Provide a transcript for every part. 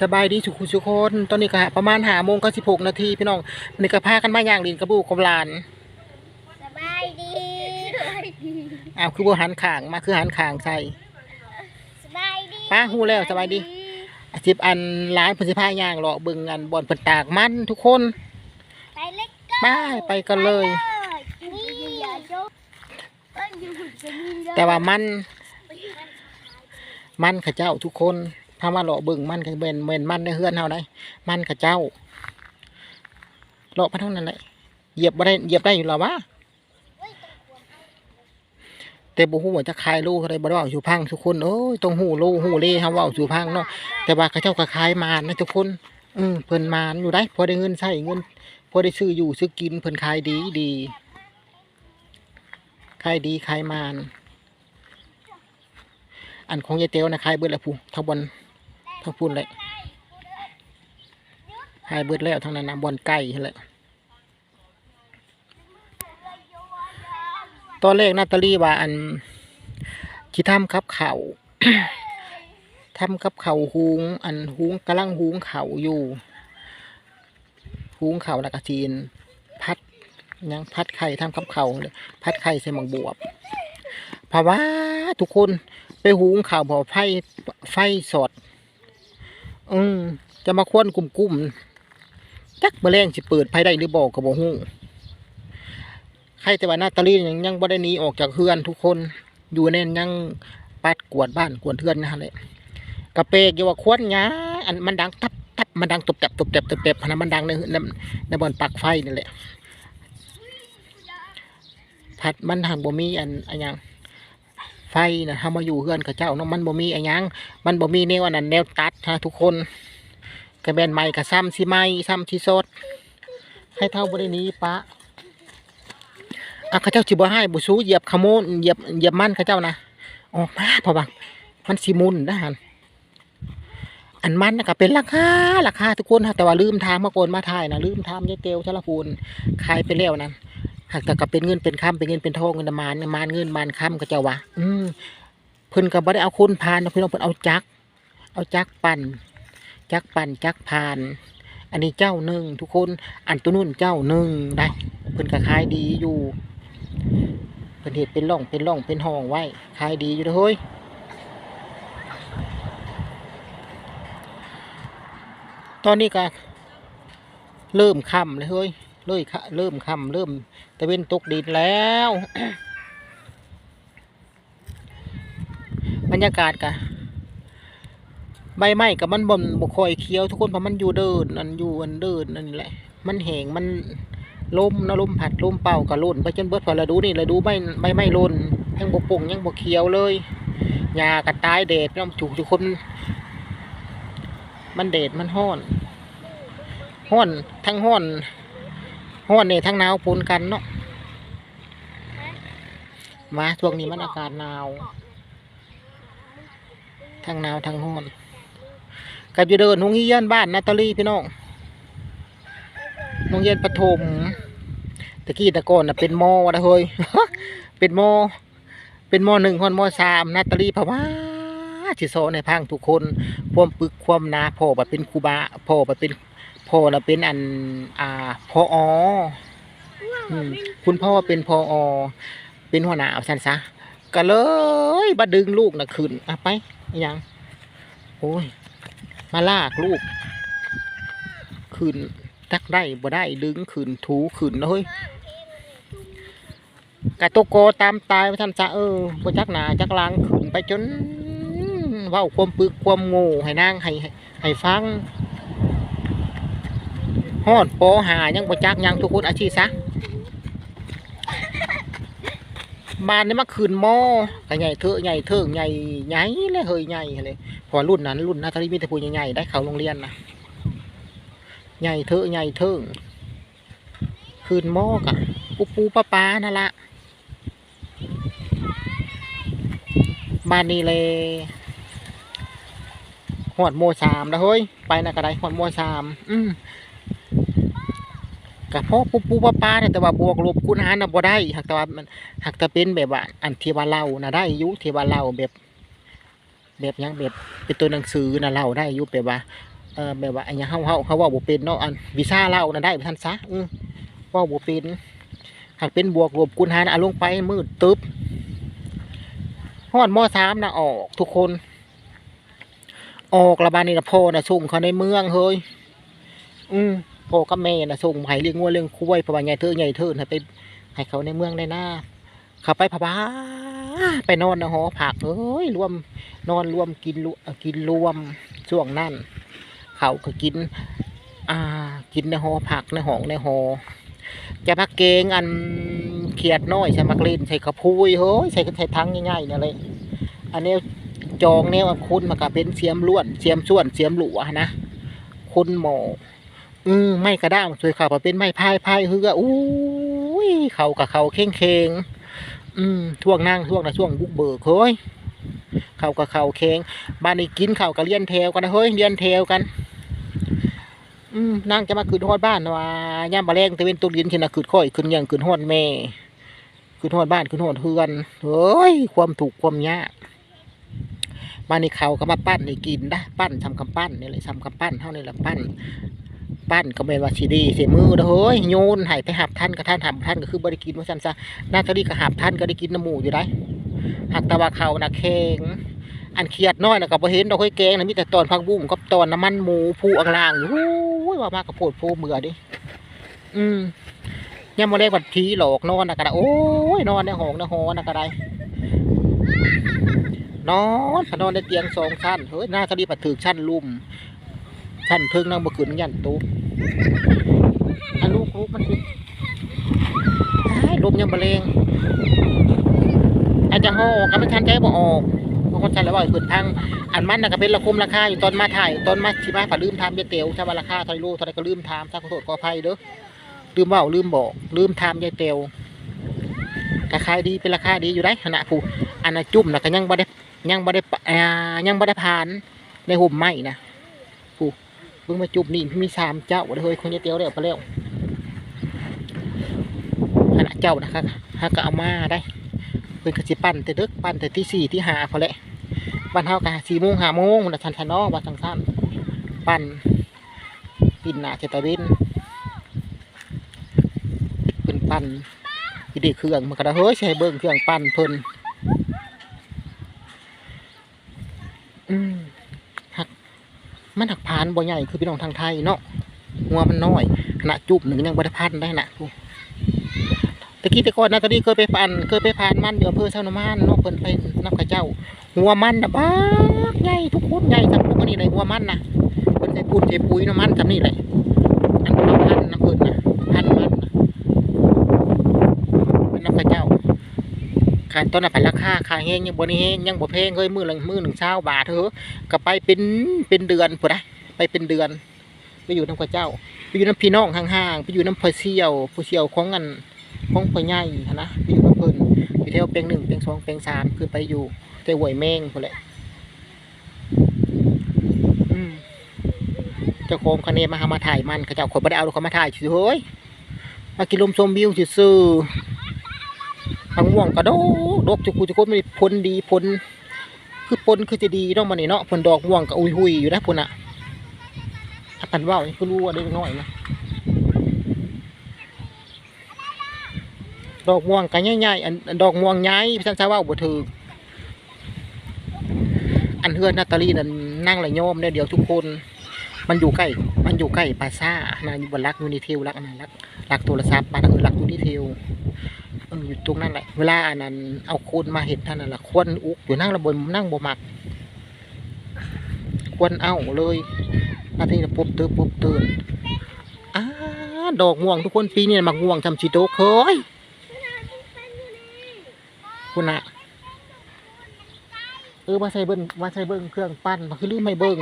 สบายดีทุกคนทุกคน ตอนนี้ก็ประมาณหาโมงก็สิบหกนาทีพี่น้องวันนี้ก็พากันมาย่างลินกระบูกับหลานสบายดีอ้าวคือบ่หันข่างมาคือหันข่างใส่สบายดีป้าฮู้แล้วสบายดีอาสิบอันร้านเพิ่นสิพาย่างเลาะเบิ่งอันบ่อนเพิ่นตากมันทุกคนไปเล็กก็ไปไปกันเลยนี่อย่าจบเอ้ยอยู่หุ่นจะมีเยอะแต่ว่ามัน มันเขาเจ้าทุกคน ถ้ามาเลาะบิ่งมันก็เม่นเม่นมันในเฮือนเฮาได้มันเขาเจ้าเลาะมาเท่านั้นแหละเหยียบบ่ได้เหยียบได้อยู่แล้วะแต่บ่ฮู้ว่าจะขายลเท่าใดบ่ได้เว้าสู่พังทุกคนโอ้ยต้องฮู้โลฮู้เลเฮาเว้าสู่พังเนาะแต่ว่าเขาเจ้าก็ขายมานนะทุกคน อืมเพิ่นมานอยู่ได้พอได้เงินใช้เงินพอได้ซื้ออยู่ซื้อกินเพิ่นขายดีดีขายดีขายมาน อันของยายเตียวนะขายเบิดแล้วผู้ทั้งบน ทั้งพุ่นแหละขายเบิดแล้วทั้งนั้นนะบอนไก่นั่นแหละตอนแรกนาตาลีว่าอันที่ทำกับเขาทำกับเขาวหุงอันหุงกำลังหุงเขาอยู่หุงเขาแล้วก็จีน พัดยังพัดไข่ทำกับเขาเลยพัดไข่ใส่หมักบวบเพราะว่าทุกคนไปหุงข่าวบอไฟไฟสด อืมจะมาควนกลุ่มๆจักแมลงสิเปิดไฟได้หรือบอกก็บ่ฮู้ใครแต่ว่านาตาลียังยังบ่ได้หนีออกจากเฮือนทุกคน อยู่แน่นยังปัดกวดบ้านกวาดเฮือนนะฮะเลยกระเปกอยู่ว่าควรหยาอันมันดังทับทับมันดังตบแตบตบแตบตบแตบพนันมันดังในในในบอนปักไฟนี่แหละพัดมันทางบ่มีอันอันยัง ไฟนะถ้ามาอยู่เฮือนกับเจ้าเนาะมันบ่มีอันหยังมันบ่มีแนวอันนั้นแนวตัดฮะทุกคนกระแบนไม้กับซ้ำสิไม้ซ้ำสิสดให้เท่าบ่ได้หนี้ปะอะข้าเจ้าสิบ่ให้บ่สู้เหยียบขโมนเหยียบเหยียบมันข้าเจ้านะออกมาพราะว่ามันสิมุนนะฮันอันมันนะก็เป็นราคาราคาทุกคนฮะแต่ว่าลืมทางมาโกนมาถ่ายนะลืมทามยายเตียวชลพูนขายไปแล้วนั่น หากแต่ก็เป็นเงินเป็นคำเป็นเงินเป็นทองเงินมานมานเงินมานคำก็เจ้าว่าอืมเพิ่นก็บ่ได้เอาคนพานเพิ่นเอาเพิ่นเอาจัก เอาจักปั่นจักปั่นจักพาน อันนี้เจ้าหนึ่งทุกคนอันตัวนู้นเจ้าหนึ่งได้เพิ่นก็ขายดีอยู่เป็นเห็ดเป็นร่องเป็นร่องเป็นห้องไว้ขายดีอยู่เด้อเฮ้ยตอนนี้ก็เริ่มค่ำเลยเฮ้ย เริ่มค่ะเริ่มค่ำเริ่มตะเวนตกดินแล้ว บรรยากาศกะใบไม้กับมันบ่มบ่คอยเขียว ทุกคนเพราะมันอยู่เดินอันอยู่อันเดินนั่นแหละ มันแหงมันลมนะลมผัดลมเป่ากะล่นไปจนเบิดพอเระดูนี่เระดูใบใบไม่ล่นยังบกป่งยังบกเขียวเลยหญ้ากระตายแดดน้ำจุกทุกคน มันแดดมันห้อนห้อนทั้งห้อน ห้อนเนี่ยทั้งหนาวปนกันเนาะมาช่วงนี้มันอากาศหนาวทั้งหนาวทั้งห้อนกับอยู่เดินหงเฮียนบ้านนาตาลีพี่น้องโรงเรียนประถมตะกี้ตะก่อนนะเป็นมอวะนะเฮ้ยเป็นมอเป็นมอหนึ่งคนมอสามนาตาลีภาวะที่โซในพังทุกคน ความปึกความนาพ่อแบบเป็นคูบาพ่อแบบเป็น พ่อน่ะเป็นอันอ่าพอออืมคุณพ่อเป็นพออเป็นหัวหน้าเอาสันซะก็เลยบัดดึงลูกน่ะขึ้นอะไปอิหยังโอ้ยมาลากลูกขึ้นจักได้บ่ได้ดึงขืนถูขืนเฮ้ยกะโตโกตามตายมาท่านจะเออบ่จักหนาจักหลังขืนไปจนเว้าความปึกความโง่ให้นางให้ให้ให้ฟัง ฮอดปอหายังบ่จักยังทุกคนอาชีพซะบ้านนี้มาขืนหม้อก็ใหญ่เถอะใหญ่เถิงใหญ่ใหญ่เลยเฮยใหญ่เลยพอรุ่นนั้นรุ่นนาทารีมีแต่ผู้ใหญ่ๆได้เข้าโรงเรียนนะใหญ่เถอะใหญ่เถิงคืนหมอกะปูปูปลาปลานั่นละบ้านนี้เลยหอดโมสามแล้วเฮ้ยไปนะกระไดหอดโมสามอืม กับพ่อปูปูปลาปลาเนี่ยแต่ว่าบวกลบคูณหารน่ะบ่ได้หากแต่ว่ามันหากแต่เป็นแบบว่าอันเทวาเล่านะได้อยุที่ว่าเล่าแบบ แบบยังแบบเป็นตัวหนังสือนะเล่าได้อยุแบบว่าเออแบบว่าอันนี้เฮาเฮาเขาว่าบ่เป็นเนาะอันวีซ่าเราน่ะได้บ่ทันซะอือว่าบ่เป็นหากเป็นบวกลบคูณหารเอาลงไปมืดตึ๊บฮอดมอสามน่ะออกทุกคน ออกระบาดนี่นะพ่อน่ะส่งเขาในเมืองเฮ้ยอืม พ่อกับแม่นะส่งให้เลี้ยงงัวเลี้ยงควายเพราะว่าใหญ่เธอใหญ่เธอให้ไปให้เขาในเมืองได้หน้าเขาไปพะบ้าไปนอนนะหอผักเอ้ยรวมนอนรวมกินรวกินรวมช่วงนั้นเขาก็กิน อ่า กินในหอผักในห้องในหอจะพักเกงอันเขียดน้อยใส่มักเล่นใส่กระพุยเฮ้ยใส่ใส่ทั้งง่ายๆนี่เลยอันนี้จองแนวอันคุณมันก็เป็นเสียมล้วนเสียมส่วนเสียมหลัวนะคุณหมอ อืมไม่กระด้างสวยขาวเป็นไม้พายพายเฮืออู้ยเขากับเขาเข่งเข่งอืมช่วงนั่งช่วงนะช่วงบุกเบิกเฮ้ยเขากับเขาเค้งบ้านนี้กินเขากับเลียนแถวกันนะเฮ้ยเลียนแถวกัน อืมนั่งจะมาขึ้นฮอดบ้านว่าย่ามาแรงตะเวนตุกดินขึ้นะขึ้นค่อยขึ้นย่างขึ้นฮอดแม่ขึ้นฮอดบ้านขึ้นฮอดเฮือนเฮ้ยความถูกความยากบ้านนี้เขาก็มาปั้นให้กินนะปั้นทำกำปั้นนี่เลยทำกำปั้นเท่านี้แหละปั้น ปั้นก็เป็นว่าชีดีเสียมือเฮ้ยโยนให้ไปหับท่านกับท่านหับท่านก็คือบริกินว่าซั่นซะนาตาลีก็หับท่านก็ได้กินน้ำหมูอยู่ได้หักตะวาเขานะแข็งอันเครียดน้อยนะก็บ่เห็นดอกห้อยแกงนะมีแต่ตอนผักบุ้งกับตอนน้ำมันหมูผู้อังล่างอยู่หู้ยว่ามากกับโพดโพเบื่อดิอืมยังมาเรียกว่าผีหลอกนอนนะก็ไดโอ้ยนอนในห้องในหอนะก็ไดนอนนอนในเตียงสองชั้นเฮ้ยหน้าคดีปัดถึกชั้นลุ่ม ชั้นเพิ่งนั่งบ่ขึ้นยันตูอันลูกลูกมันคืออ้ายลมยังบะเลงอาจจะห่อกับมันทันใจบ่ออกบางคนใช้แล้วว่าเปิดทางอันมันนะก็เป็นราคมราคาอยู่ตอนมาถ่ายตอนมาที่มาฝาลืมทามเยายเตียวถ้าว่าราคาท่าไหรรู้เท่าไหรก็ลืมทามถ้าขอโทษขออภัยเด้อลืมว้าลืมบอกลืมทามยายเตียวราคาดีเป็นราคาดีอยู่ได้ขณะผู้อันจุ่มนะก็ยังบ่ได้ยังบ่ได้ปะอ่ายังบ่ได้ผ่านในหุ่มไม้นะ เพิ่งมาจุ่มนี่มีสามเจ้าเด้เฮ้ยคนยาเตียวแล้วไปแล้วขณะเจ้านะครับฮะก็เอามาได้เพิ่นก็สิปั้นแต่ดึกปั้นแต่ที่สี่ที่ห้าพอและบ้านเฮาก็สี่โมงห้าโมงนะทันทันเนาะว่าจังซั่นปั้นปินหนาเจตะเวนเพิ่นปั้นอีเด็กเครื่องมันก็ได้เฮ้ยให้เบิ่งเครื่องปั้นเพิ่นอืม มันหักพานบ่ใหญ่คือพี่น้องทางไทยเนาะหัวมันน้อยขนาดจุบหนึ่งยังบ่ได้พันได้นะตะกี้ต่ก่อนนะตอนนี้เคยไปผ่นเคยไปผ่านมันอยู่อำเภอเซานามันเนาะเพิ่นไปนับข้าเจ้า หัวมันนะบ้าใหญ่ทุกคนใหญ่สำพวกอันนี้เลยหัวมันนะเพิ่นใส่ปุ๋ยใส่ปุ๋ยน้ำมันสำนี่เลยอันนี้พันน้ำเพิ่นนะพันมันนะเป็นนับข้าเจ้า ขายต้นน่ะไปราคาขายแห้งยังบนี่แห้งยังบ่แพงเฮ้ยมือละมือหนึ่งเช้าบาทเถอะก็ไปเป็นเป็นเดือนพุ่นนะไปเป็นเดือน ไปอยู่น้ำข้าเจ้า ไปอยู่น้ำพี่น้องห่างๆไปอยู่น้ำพอเสี่ยวพอเสี่ยวของอันห้องพอใหญ่นะไปอยู่กับเพิ่นไปเที่ยวเปียงหนึ่งเปียงสองเปียงสามคือไปอยู่แต่หวยแมงพุ่นแหละอืมเจ้าของคะแนนมาหามาถ่ายมันเขาเจ้าคนไม่ได้เอาเขามาถ่ายเฉยเฮ้ยมากินลมชมวิวซื่อ ทางม่วงกระโดดดอกจุกุจุกุมันผลดีผลคือผลคือจะดีเนาะมันนี่เนาะผลดอกม่วงก็อุยหุยอยู่นะพุ่นอะถ้ากันว่าวนี่ก็รู้ว่าได้น้อยนะดอกม่วงกันใหญ่ๆอันดอกม่วงใหญ่พี่ท่านทราบว่าบ่ถืออันเฮือนนาตาลีนั่นนั่งไหลโยมเนี่ยเดี๋ยวทุกคน มันอยู่ใกล้ มันอยู่ใกล้ปราซ่านะอยู่บนรักยูนิเทลรักอันนั้นรักรักโทรศัพท์บ้านนั้นคือรักยูนิเทล อออยู่ตรงนั้นแหละ เวลาอันนั้นเอาโคนมาเห็ดท่านนั่นละควนอุกอยู่นั่งระบนนั่งบ่มักควรเอาเลยนาทีละปุ๊บตื่นปุ๊บตื่นอ้าดอกม่วงทุกคนปีนี้มักม่วงทำชิโตเคยคุณน่ะเออมาใส่เบิ้งมาใส่เบิ้งเครื่องปั้นมาคือลืมไม่เบิ้ง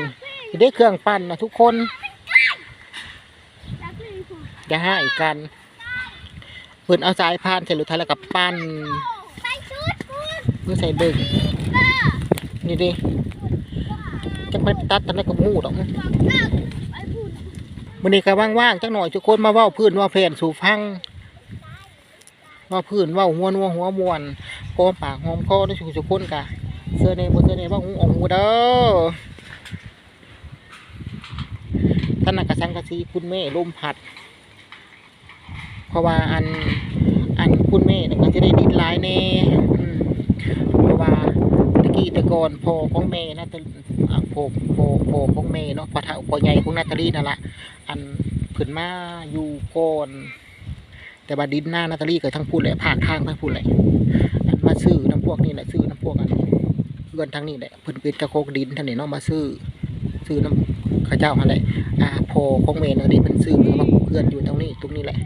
ได้เครื่องปั้นนะทุกคนอย่าให้กัน เพิ่นเอาสายพานใส่รถไถแล้วกับปั้นไปชุดคุณเพื่อใส่เบิ้งนี่ดิจักไปตัดตอนนั้นก็มูดอกไปพูดมื้อนี้ก็ว่างๆจักหน่อยทุกคนมาว้าพื้นว่าแผนสู่ฟังว่าพื้นว่าหัวนัวหัวมวนพร้อมปากหอมคอด้วยทุกคนกะเสื้อในบนเสื้อในว่าหูออกหูเด้อท่านนักกระสังกะสีคุณแม่ลมพัด เพราะว่าอันอันคุณแม่เนี่ยก็จะได้ดินหลายแน่เพราะว่าตะกี้ตะกอนพอของแม่นะต่อ่าพ่อพ่อพ่อของแม่เนาะพ่อเฒ่าพอใหญ่ของนาตาลีนั่นละอันเพิ่นมาอยู่ก่อนแต่ว่าดินหน้านาตาลีก็ทั้งพูดแหละภาคทางทั้งพูดแหละอันมาซื้อน้ำพวกนี่แหละซื้อน้ำพวกอันเพื่อนทั้งนี้แหละเพิ่นเป็นกระโคกดินท่านนี่เนาะมาซื้อซื้อน้ำข้าเจ้าอะไรอ่าพอของแม่นาตาลีเพิ่นซื้อเพิ่นมาปลูกเพื่อนอยู่ตรงนี้ตรงนี้แหละ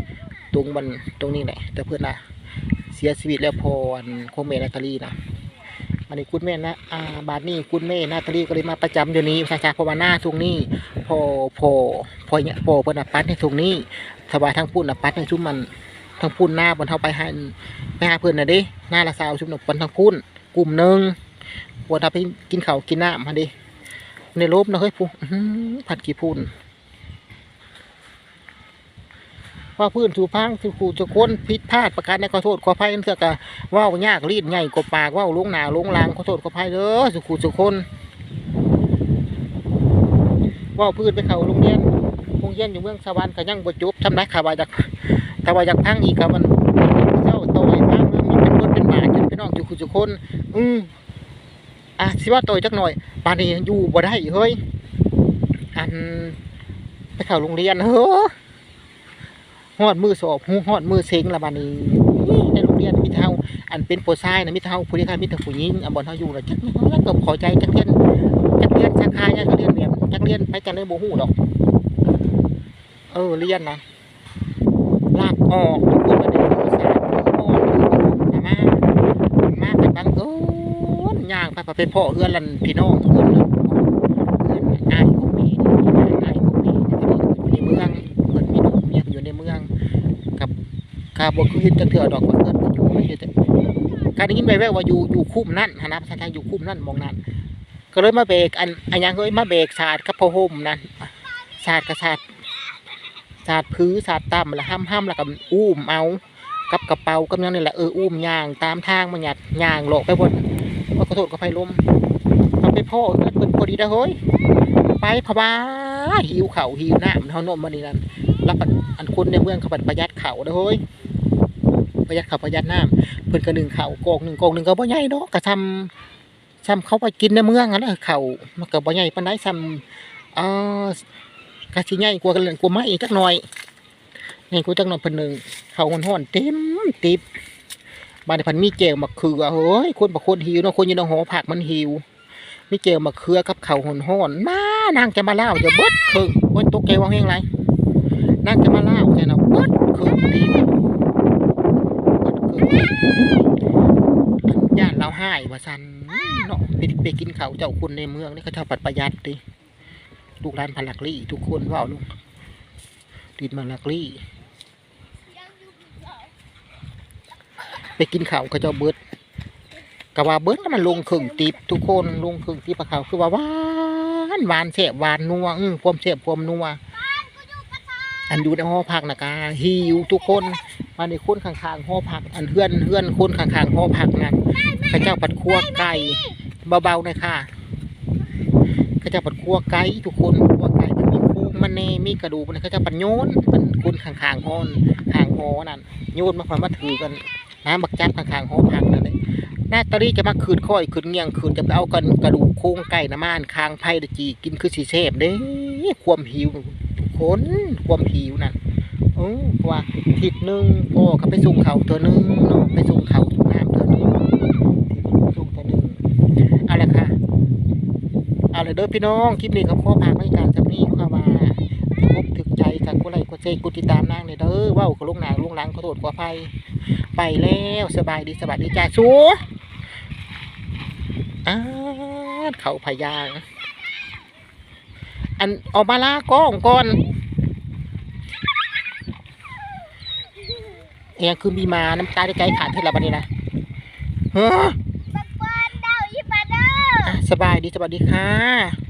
ตรงมันตรงนี้แหละ แต่เพื่อนนะเสียชีวิตแล้วพออันของแม่นาตาลีนะอันนี้คุณแม่นะอ่าบาทนี้คุณแม่นาตาลีก็เลยมาประจำอยู่นี้ใช่ๆเพราะว่าหน้าตรงนี้พอพอพอเนี่ยพอเพิ่นน่ะปัดในตรงนี้สบายทั้งพุ่นะปัดในชุมมันทั้งพุ่นหน้าบนเฮาไปใหาไปหาเพิ่นนะเด้หน้าละสาวชุมน่ะบนทั้งพุ่นกลุ่มหนึ่งวันเอาไปกินเขากินหน้ำมาด้ในรูปนะเฮ้ยผู้ผัดกี่พุ่น ว่าพื้นถูพังถูขู่จะค้นผิดพลาดประการในขอโทษขออภัยเถื่อกะว่ายากรีดใหญ่กว่าปากว่าลงหนาลงลางขอโทษขออภัยเด้อสุขู่สุคนว่าพื้นไปเขาโรงเรียนโรงเรียนอยู่เมืองสวรรค์ก็ยังบ่จบทำไรข่าวาจากถ้าว่าจากพังอีกก็มันเจ้าโตยพังมันเป็นรถเป็นบาทจนพี่น้องสุขูสุคน อืมอะสิว่าโตยจักหน่อยป่านนี้อยู่บ่ได้เฮ้ยอันไปเข้าโรงเรียนเฮ้อ ฮอดมือสอบฮู้ฮอดมือเซ็งละบานี้ในโรงเรียนมีแต่าอันเป็นโปรไซนะมีแต่าผู้เรียนมีแต่ผู้หญิงอันบ่เฮาอยู่แล้วจักจักก็พอใจจักเรียนจักเรียนสาขาจักเรียนแบบจักเรียนไปจักเลยบ่ฮู้ดอก เออเรียนนะลากออกทุกคนมาได้คือสารคืออ่อนคือมามาแต่บางเอิ้นย่างไปไปเป็นพ่อเอื้อนลันพี่น้องเอื้อนลันเอื้อนอ้ายของแม่นี่อ้ายของแม่นี่อยู่ในเมืองเพิ่นมีลูกเมียอยู่ในเมือง กับ กาบคือเห็นจังเถื่อดอกว่าเกินอยู่ไม่ใช่แต่การได้ยินแว่วๆว่าอยู่อยู่คุ้มนั่นหนนะภาษาไทยอยู่คุ้มนั่นมองนั่นก็เลยมาเบรกอันอันยังเฮ้ยมาเบรกศาสตร์กับพะห่มนั่นศาสตร์กับศาสตร์ศาสตร์พื้นศาสตร์ต่ำล้วห้ำห้ำแล้วก็อุ้มเอากับกระเป๋ากับนั่นนี่แหละเอออุ้มย่างตามทางมันหยัดย่างโลกไปบนว่าขอโทษกับไฟลมเอาไปพ่อเอิ้นเพิ่นพอดีนะเฮ้ยไปพะบ้าหิวเข่าหิวหน้ำเท่านมมานี่นั่นรับอันอันคนในเมืองเขาบัดประหยัดเข่าเด้อเฮ้ย ประหยัดเขาวประหยัดน้ำเพิ่นก็หนึ่งเขาโกองหนึ่งโกองหนึ่งก็บ่ใหญ่เนาะก็ทำซำเขาไปกินในเมืองอะนะเขามันก็บ่ใหญ่ปานใดซำเอ่อกะสิใหญ่กว่ากันกว่าไม้อีกจักหน่อยใหญ่กว่าจักหน่อยเพิ่นหนึ่งเขาฮ้อนๆเต็มติบบ้านนี้เพันมีแก้วมะเขือเฮ้ยคนบ่คนหิวเนาะคนอยู่ในหอผักมันหิวมีแก้วมะเขือกับข้าวฮ้อนๆมานางจะมาเล่าอย่าเบิดครึ่งโอ้ยตกใจว่าแฮงไรนั่งจะมาเล่าเนี่ยนะเบิดคือดีเบิดคือ ญาติเราให้ว่าสันเนาะไปไปกินเขาวเจ้าคุณในเมืองนี่เขาเจ้าปัดประหยัดดิลูกร้านพลักลี่ทุกคนว่าลุงดินมาลักลี่ ไปกินข้าวเขาเจ้าเบิดกะว่าเบิดแล้วมันลงครึ่งติบทุกคนลงครึ่งติบปลาเขาวคือว่าหวานหวานแซ่บหวานนัวอื้อความแซ่บความนัวอันอยู่ในหอพักนะกาหิวทุกคน มาในคนข้างๆหอพัก อันเพื่อนเพื่อนคนข้างๆหอพักนั่นข้าเจ้าปัดคั่วไก่เบาๆหน่อยค่ะข้าเจ้าปัดคั่วไก่ทุกคนคั่วไก่มันมีโครงมันเนมีกระดูกมันข้าเจ้าปัดโยนมันคนข้างๆหอนข้างหอนั่นโยนมาพอมาถือกันน้ำบักจับข้างๆหอพักนั่นเลยหน้าตาลีจะมาคืนค่อยคืนเงียงคืนจะไปเอากันกระดูกโครงไก่น้ำมันคางไผ่ตะจีกินคือสีเสพเด้ความหิวคนความหิวนั่น เออว่าทิศหนึ่งพ่อเขาไปส่งเขาตัวหนึ่งเนาะไปส่งเขาน้ำตัวหนึ่งส่งตัวหนึ่งเอาละค่ะเอาละเด้อพี่น้องคลิปนี้เขาขอพากไม่การจะมีควาว่าพบถึกใจกับกุไลกุเซกุติดตามนางเลยเด้อว้ากับลุงหนางลุงหลังขอโทษขออภัยไปแล้วสบายดีสบายดีจ้าชัวอ้าเขาพยาง อันออกมาลากล้องก่อน เอยงคือมีมาน้ำตาได้ใจขาดเท่าไหร่บัดนี้นะเฮ้อปันปันดาวยี่ปันเด้ออะสบายดีสวัสดีค่ะ